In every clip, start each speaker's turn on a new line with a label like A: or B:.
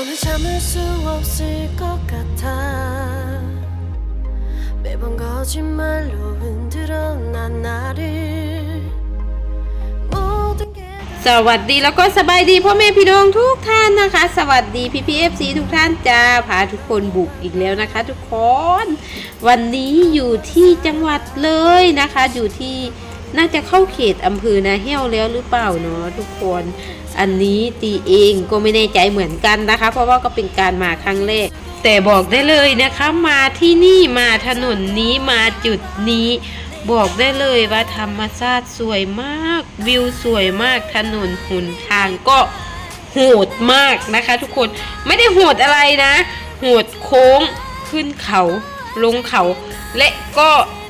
A: 오늘 참을 수 없을 것 같아 매번 거짓말로 흔들어 난 나를 모든 게 다
B: สวัสดีแล้วก็สบายดีพ่อแม่พี่น้องทุกท่านนะคะ สวัสดีพี่พีเอฟซีทุกท่านจ้าพาทุกคนบุกอีกแล้วนะคะ ทุกคน วันนี้อยู่ที่จังหวัดเลยนะคะ อยู่ที่น่าจะเข้าเขตอำเภอนาแห้วแล้วหรือเปล่าเนาะทุกคน อันนี้ตีเองก็ไม่แน่ใจเหมือนกันนะคะ เพราะว่าก็เป็นการมาครั้งแรก แต่บอกได้เลยนะคะมาที่นี่มาถนนนี้มาจุดนี้ บอกได้เลยว่าธรรมชาติสวยมาก วิวสวยมากถนนหุนทางก็โหดมากนะคะ ทุกคนไม่ได้โหดอะไรนะโหดโค้งขึ้นเขาลงเขา และก็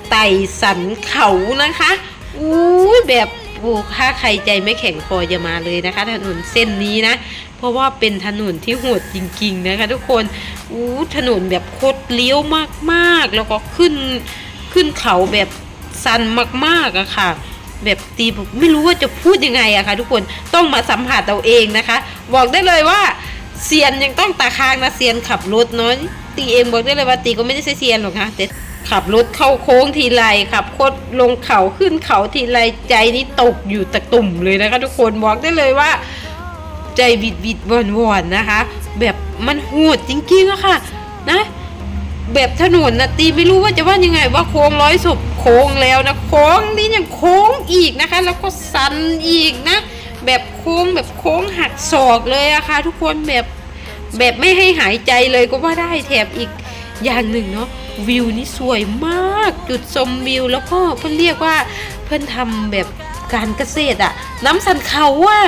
B: ไต่สันเขานะคะอู้แบบ โอ้ถ้าใครใจไม่แข็งพอจะมาเลยนะคะ ถนนเส้นนี้นะ เพราะว่าเป็นถนนที่โหดจริง ๆ นะคะ ทุกคนอู้ถนนแบบโคตรเลี้ยวมากๆ แล้วก็ขึ้นขึ้นเขาแบบสันมากๆอะค่ะ แบบตีไม่รู้ว่าจะพูดยังไงอะค่ะ ทุกคนต้องมาสัมผัสเอาเองนะคะ บอกได้เลยว่าเซียนยังต้องตาค้างนะเซียนขับรถเนาะตีเองบอกได้เลยว่าตีก็ไม่ได้ใช่เซียนหรอกนะแต่ ขับรถเข้าโค้งทีไรขับโคตรลงเขาขึ้นเขาทีไรใจนี่ตกอยู่ตะตุ่มเลยนะคะ ทุกคนบอกได้เลยว่า ใจบิดบิดวอนวอนนะคะ แบบมันโหดจริงๆอะค่ะ นะ แบบถนนนะตีไม่รู้ว่าจะว่ายังไงว่าโค้งร้อยศพโค้งแล้วนะโค้งนี่ยังโค้งอีกนะคะ แล้วก็สันอีกนะ แบบโค้งแบบโค้งหักศอกเลยอะค่ะ ทุกคนแบบแบบไม่ให้หายใจเลยก็ว่าได้แถบอีก อย่างหนึ่งเนาะวิวนี่สวยมากจุดชมวิว แล้วก็เพื่อนเรียกว่าเพื่อนทำแบบการเกษตรอะน้ำสันเขาอะ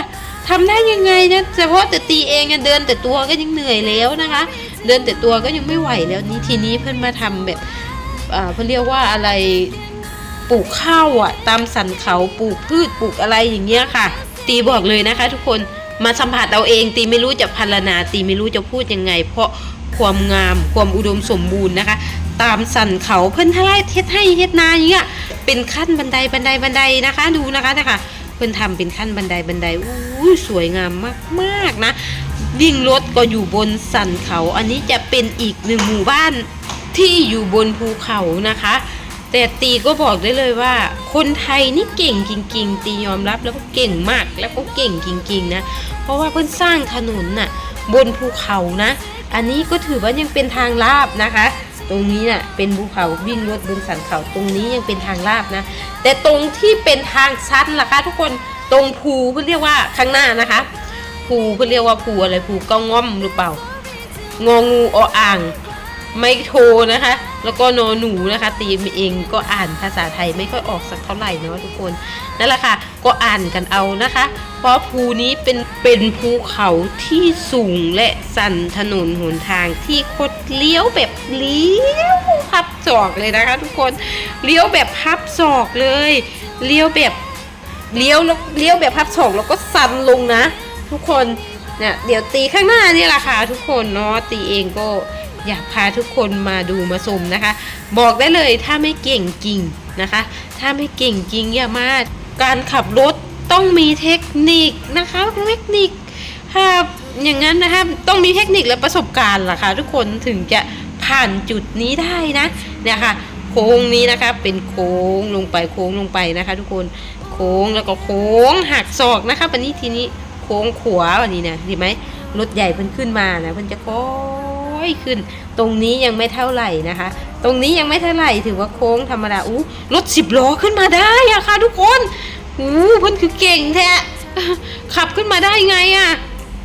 B: ทำได้ยังไงนะเฉพาะแต่ตีเองเดินแต่ตัวก็ยังเหนื่อยแล้วนะคะ เดินแต่ตัวก็ยังไม่ไหวแล้วนี่ทีนี้เพื่อนมาทำแบบเพื่อนเรียกว่าอะไรปลูกข้าวอะตามสันเขาปลูกพืชปลูกอะไรอย่างเงี้ยค่ะ ตีบอกเลยนะคะ ทุกคนมาสัมผัสเอาเองตีไม่รู้จะพรรณนาตีไม่รู้จะพูดยังไง เพราะ ความงาม ความอุดมสมบูรณ์นะคะ ตามสันเขาเพื่อนทลายเทศให้เฮ็ดนาอย่างเงี้ยเป็นขั้นบันไดบันไดบันไดนะคะดูนะคะนะคะเพื่อนทำเป็นขั้นบันไดบันไดอู้สวยงามมากๆนะวิ่งรถก็อยู่บนสันเขา อันนี้จะเป็นอีกหนึ่งหมู่บ้านที่อยู่บนภูเขานะคะ แต่ตีก็บอกได้เลยว่า คนไทยนี่เก่งจริงๆ ตียอมรับแล้วก็เก่งมากแล้วก็เก่งจริงๆนะเพราะว่าเพิ่นสร้างถนนน่ะบนภูเขานะ อันนี้ก็ถือว่ายังเป็นทางลาบนะคะ ตรงนี้น่ะเป็นภูเขาวิ่งรถบนสันเขาตรงนี้ยังเป็นทางลาบนะ แต่ตรงที่เป็นทางชันล่ะคะ ทุกคนตรงภูเพื่อเรียกว่าข้างหน้านะคะภูเพื่อเรียกว่าภูอะไรภูเก้าง่อมหรือเปล่างองูออ่าง ไม่โทรนะคะ แล้วก็นอหนูนะคะ ตีมเองก็อ่านภาษาไทยไม่ค่อยออกสักเท่าไหร่เนาะทุกคนนั่นแหละค่ะ ก็อ่านกันเอานะคะ เพราะภูนี้เป็นเป็นภูเขาที่สูงและสันถนนหนทางที่คดเลี้ยวแบบเลี้ยวพับศอกเลยนะคะ ทุกคนเลี้ยวแบบพับศอกเลยเลี้ยวแบบเลี้ยวแล้วเลี้ยวแบบพับศอกแล้วก็สันลงนะ ทุกคนเนี่ยเดี๋ยวตีข้างหน้านี่แหละค่ะทุกคนเนาะตีเองก็ อยากพาทุกคนมาดูมาชมนะคะ บอกได้เลยถ้าไม่เก่งจริงนะคะ ถ้าไม่เก่งจริงอย่ามาการขับรถต้องมีเทคนิคนะคะเทคนิคถ้าอย่างนั้นนะคะต้องมีเทคนิคและประสบการณ์ล่ะค่ะทุกคนถึงจะผ่านจุดนี้ได้นะเนี่ยค่ะโค้งนี้นะคะเป็นโค้งลงไปโค้งลงไปนะคะ ทุกคนโค้งแล้วก็โค้งหักศอกนะคะวันนี้ทีนี้โค้งขวาวันนี้เนี่ยเห็นไหมรถใหญ่เพิ่นขึ้นมานะเพิ่นจะโค่ อยขึ้น ตรงนี้ยังไม่เท่าไหร่นะคะ ตรงนี้ยังไม่เท่าไหร่ถือว่าโค้งธรรมดาอู้รถสิบล้อขึ้นมาได้อะค่ะทุกคนอู้เพิ่อนคือเก่งแท้ขับขึ้นมาได้ไงอะ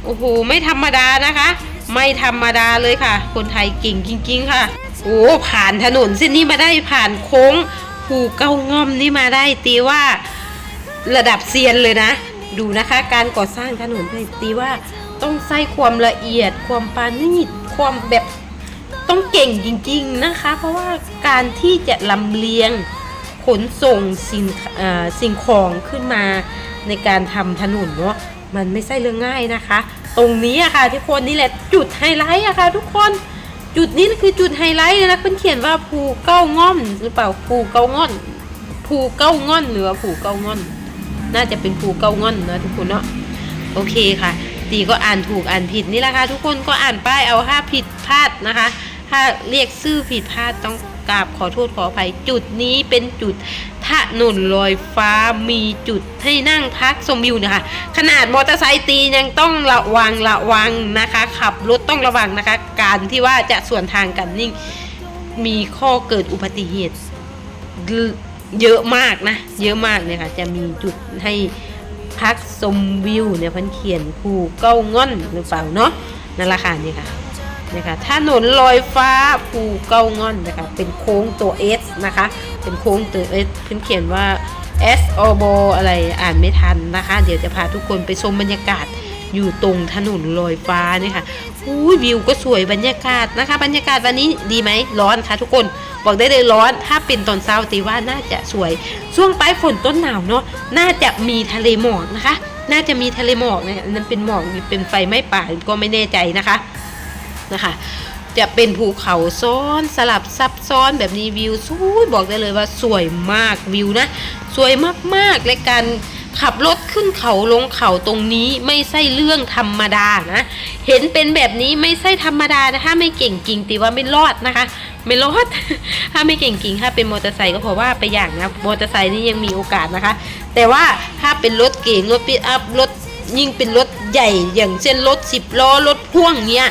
B: โอ้โหไม่ธรรมดานะคะ ไม่ธรรมดาเลยค่ะ คนไทยเก่งจริงๆค่ะโอ้ผ่านถนนเส้นนี้มาได้ผ่านโค้งภูเก้าง่อมนี่มาได้ตีว่าระดับเซียนเลยนะ ดูนะคะ การก่อสร้างถนนเลยตีว่าต้องใส่ความละเอียดความปานีต ความแบบต้องเก่งจริงๆนะคะ เพราะว่าการที่จะลำเลียงขนส่งสิ่งสิ่งของขึ้นมาในการทำถนนเนาะมันไม่ใช่เรื่องง่ายนะคะ ตรงนี้อะค่ะทุกคนนี่แหละจุดไฮไลท์อะค่ะทุกคนจุดนี้คือจุดไฮไลท์เลยนะเพิ่นเขียนว่าภูเก้าง่อมหรือเปล่าภูเก้าง่อนภูเก้าง่อนหรือว่าภูเก้าง่อน น่าจะเป็นภูเก้าง่อนนะทุกคนเนาะโอเคค่ะ ตีก็อ่านถูกอ่านผิดนี่แหละค่ะทุกคนก็อ่านป้ายเอาถ้าผิดพลาดนะคะ ถ้าเรียกชื่อผิดพลาดต้องกราบขอโทษขออภัยจุดนี้เป็นจุดถนนลอยฟ้ามีจุดให้นั่งพักชมวิวนะคะ ขนาดมอเตอร์ไซค์ตียังต้องระวังระวังนะคะ ขับรถต้องระวังนะคะ การที่ว่าจะส่วนทางกันนี่งมีข้อเกิดอุบัติเหตุเยอะมากนะ เยอะมากเนี่ยค่ะ จะมีจุดให้ พักชมวิวเนี่ยเพันเขียนภูเก้าง่อนหรือเปล่าเนาะนั่นแหละค่ะนี่ค่ะนี่ค่ะถนนลอยฟ้าภูเก้าง่อนนะคะเป็นโค้งตัว S นะคะ เป็นโค้งตัว S เพิ่นเขียนว่า S O B อะไรอ่านไม่ทันนะคะ เดี๋ยวจะพาทุกคนไปชมบรรยากาศ อยู่ตรงถนนลอยฟ้านี่ค่ะอุ้ยวิวก็สวยบรรยากาศนะคะ บรรยากาศวันนี้ดีไหมร้อนค่ะทุกคนบอกได้เลยร้อน ถ้าเป็นตอนเช้าตีว่าน่าจะสวย ช่วงปลายฝนต้นหนาวเนาะน่าจะมีทะเลหมอกนะคะ น่าจะมีทะเลหมอกเนี่ยนั่นเป็นหมอกเป็นไฟไหม้ป่าก็ไม่แน่ใจนะคะนะคะ จะเป็นภูเขาซ้อนสลับซับซ้อนแบบนี้วิวสวยบอกได้เลยว่าสวยมากวิวนะ สวยมากๆและการ ขับรถขึ้นเขาลงเขาตรงนี้ไม่ใช่เรื่องธรรมดานะ เห็นเป็นแบบนี้ไม่ใช่ธรรมดานะคะไม่เก่งจริงตีว่าไม่รอดนะคะ ไม่รอด ถ้าไม่เก่งจริงถ้าเป็นมอเตอร์ไซค์ก็เพราะว่าไปอย่างนะมอเตอร์ไซค์นี่ยังมีโอกาสนะคะ แต่ว่าถ้าเป็นรถเก๋งรถปิกอัพรถยิ่งเป็นรถใหญ่อย่างเช่นรถสิบล้อรถพ่วงเนี้ย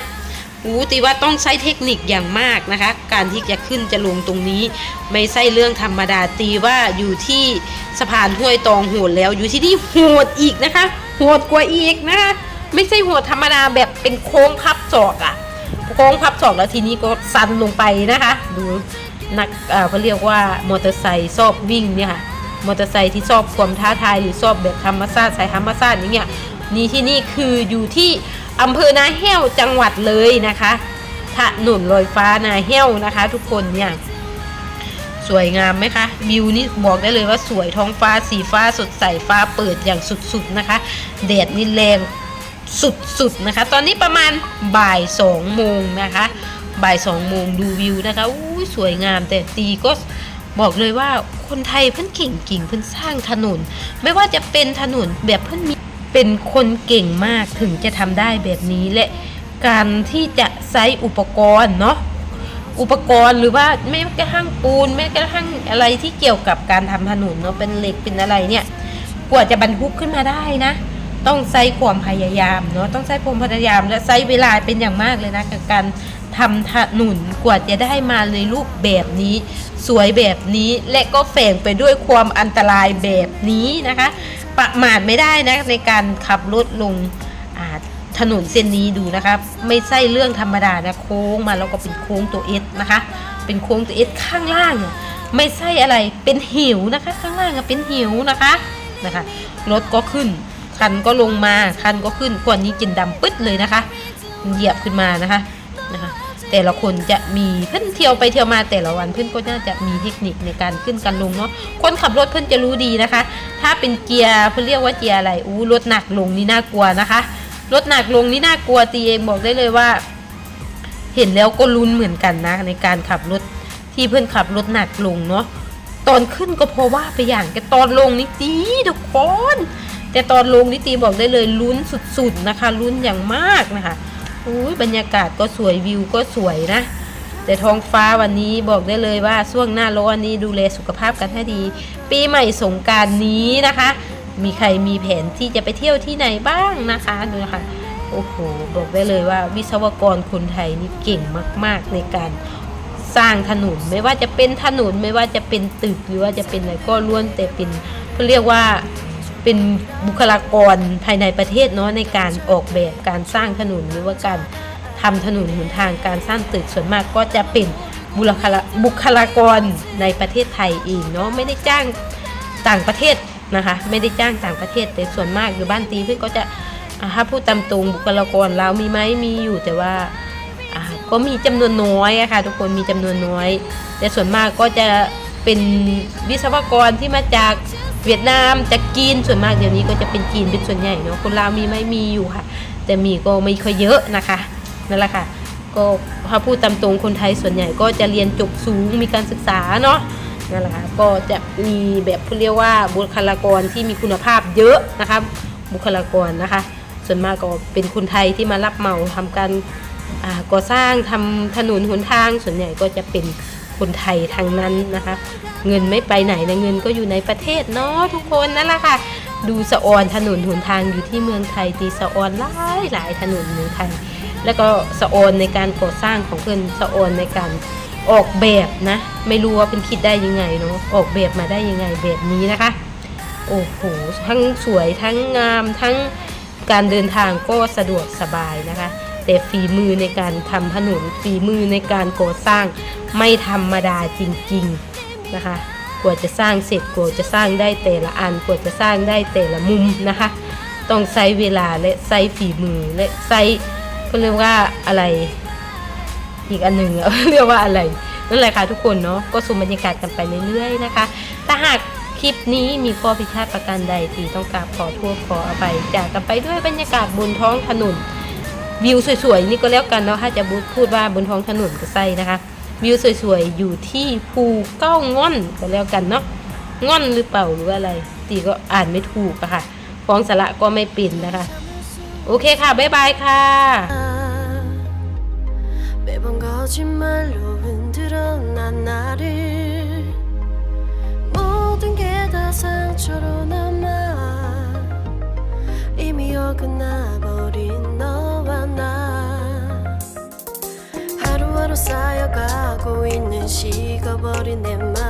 B: อู้ตีว่าต้องใช้เทคนิคอย่างมากนะคะ การที่จะขึ้นจะลงตรงนี้ ไม่ใช่เรื่องธรรมดาตีว่าอยู่ที่สะพานห้วยตองโหดแล้ว อยู่ที่นี่โหดอีกนะคะโหดกว่าอีกนะคะไม่ใช่โหดธรรมดาแบบเป็นโค้งพับศอกอะโค้งพับศอกแล้วทีนี้ก็ซันลงไปนะคะ ดูนักอ่อเขาเรียกว่ามอเตอร์ไซค์ชอบวิ่งเนี่ยค่ะมอเตอร์ไซค์ที่ชอบความท้าทายหรือชอบแบบธรรมชาติสายธรรมชาติอย่างเงี้ยนี่ที่นี่คืออยู่ที่ อำเภอนาแห้วจังหวัดเลยนะคะถนนลอยฟ้านาแห้วนะคะ ทุกคนเนี่ยสวยงามไหมคะวิวนี่บอกได้เลยว่าสวยท้องฟ้าสีฟ้าสดใสฟ้าเปิดอย่างสุดๆนะคะแดดนี่แรงสุดๆนะคะ ตอนนี้ประมาณบ่ายสองโมงนะคะ บ่ายสองโมงดูวิวนะคะอุ้ยสวยงามแต่ตีก็บอกเลยว่าคนไทยเพิ่นเก่งกิ่งเพิ่นสร้างถนน ไม่ว่าจะเป็นถนนแบบเพิ่นมี เป็นคนเก่งมากถึงจะทำได้แบบนี้และการที่จะใช้อุปกรณ์เนาะอุปกรณ์หรือว่าแม้กระทั่งปูนแม้กระทั่งอะไรที่เกี่ยวกับการทำถนนเนาะเป็นเหล็กเป็นอะไรเนี่ยกว่าจะบรรทุกขึ้นมาได้นะ ต้องใช้ความพยายามเนาะต้องใช้ความพยายาม และใช้เวลาเป็นอย่างมากเลยนะกับการทำถนนกว่าจะได้มาในรูปแบบนี้ สวยแบบนี้และก็แฝงไปด้วยความอันตรายแบบนี้นะคะ ประมาทไม่ได้นะในการขับรถลงถนนเส้นนี้ดูนะคะไม่ใช่เรื่องธรรมดานะโค้งมาแล้วก็เป็นโค้งตัวเอสนะคะ เป็นโค้งตัวเอสข้างล่างอะไม่ใช่อะไรเป็นหิวนะคะ ข้างล่างเป็นหิวนะคะนะคะรถก็ขึ้นคันก็ลงมาคันก็ขึ้นกว่านี้กินดำปึ๊ดเลยนะคะ เหยียบขึ้นมานะคะนะคะ แต่ละคนจะมีเพื่อนเที่ยวไปเที่ยวมาแต่ละวันเพื่อนก็น่าจะมีเทคนิคในการขึ้นกันลงเนาะคนขับรถเพื่อนจะรู้ดีนะคะ ถ้าเป็นเกียร์เพื่อนเรียกว่าเกียร์อะไรอู้รถหนักลงนี่น่ากลัวนะคะรถหนักลงนี่น่ากลัวตีเองบอกได้เลยว่า เห็นแล้วก็ลุ้นเหมือนกันนะ ในการขับรถที่เพื่อนขับรถหนักลงเนาะตอนขึ้นก็เพราะว่าไปอย่างแต่ตอนลงนี่ตีทุกคนแต่ตอนลงนี่ตีบอกได้เลยลุ้นสุดๆนะคะลุ้นอย่างมากนะคะ อุ้ยบรรยากาศก็สวยวิวก็สวยนะ แต่ท้องฟ้าวันนี้บอกได้เลยว่าช่วงหน้าร้อนนี้ดูแลสุขภาพกันให้ดี ปีใหม่สงการนี้นะคะ มีใครมีแผนที่จะไปเที่ยวที่ไหนบ้างนะคะดูนะคะโอ้โหบอกได้เลยว่าวิศวกรคนไทยนี่เก่งมาก ๆ ในการสร้างถนนไม่ว่าจะเป็นถนนไม่ว่าจะเป็นตึกหรือว่าจะเป็นอะไรก็ล้วนแต่เป็นเขาเรียกว่า เป็นบุคลากรภายในประเทศเนาะในการออกแบบการสร้างถนนหรือว่าการทำถนนหนทางการสร้างตึกส่วนมากก็จะเป็นบุคลาบุคลากรในประเทศไทยเองเนาะไม่ได้จ้างต่างประเทศนะคะไม่ได้จ้างต่างประเทศแต่ส่วนมากอยู่บ้านตีเพื่อนก็จะถ้าพูดตามตรงบุคลากรเรามีไหมมีอยู่แต่ว่าอ่าก็มีจำนวนน้อยอะค่ะทุกคนมีจำนวนน้อย แต่ส่วนมากก็จะเป็นวิศวกรที่มาจาก เวียดนามจากจีนส่วนมากเดี๋ยวนี้ก็จะเป็นจีนเป็นส่วนใหญ่เนาะคนลาวมีไหมมีอยู่ค่ะ แต่มีก็ไม่ค่อยเยอะนะคะนั่นแหละค่ะก็ถ้าพูดตามตรงคนไทยส่วนใหญ่ก็จะเรียนจบสูงมีการศึกษาเนาะนั่นแหละค่ะก็จะมีแบบเรียกว่าบุคลากรที่มีคุณภาพเยอะนะคะบุคลากรนะคะ ส่วนมากก็เป็นคนไทยที่มารับเหมาทำการก่อสร้างทำถนนหนทางส่วนใหญ่ก็จะเป็น คนไทยทางนั้นนะคะ เงินไม่ไปไหนนะเงินก็อยู่ในประเทศเนาะทุกคนนั่นแหละค่ะ ดูสะออนถนนหนทางอยู่ที่เมืองไทยตีสะออนหลายหลายถนนเมืองไทย แล้วก็สะออนในการก่อสร้างของเพื่อนสะออนในการออกแบบนะ ไม่รู้ว่าเป็นคิดได้ยังไงเนาะออกแบบมาได้ยังไงแบบนี้นะคะ โอ้โหทั้งสวยทั้งงามทั้งการเดินทางก็สะดวกสบายนะคะ แต่ฝีมือในการทำถนนฝีมือในการก่อสร้างไม่ธรรมดาจริงๆนะคะ กว่าจะสร้างเสร็จกว่าจะสร้างได้แต่ละอันกว่าจะสร้างได้แต่ละมุมนะคะ ต้องใช้เวลาและใช้ฝีมือและใช้ก็เรียกว่าอะไร อีกอันหนึ่งเรียกว่าอะไรนั่นแหละค่ะทุกคนเนาะก็ชมบรรยากาศกันไปเรื่อยๆนะคะ ถ้าหากคลิปนี้มีข้อผิดพลาดประการใดที่ต้องกราบขอโทษขออภัยจากกันไปด้วยบรรยากาศบนท้องถนน วิวสวยๆนี่ก็แล้วกันเนาะถ้าจะพูดว่าบนท้องถนนก็ใส่นะคะ วิวสวยๆอยู่ที่ภูเก้าง่อนก็แล้วกันเนาะง่อนหรือเปล่าหรืออะไร ตีก็อ่านไม่ถูกอะค่ะฟ้องสระก็ไม่ปิ่นนะคะ โอเคค่ะ บ๊ายบายค่ะ
A: 식어버린 내 맘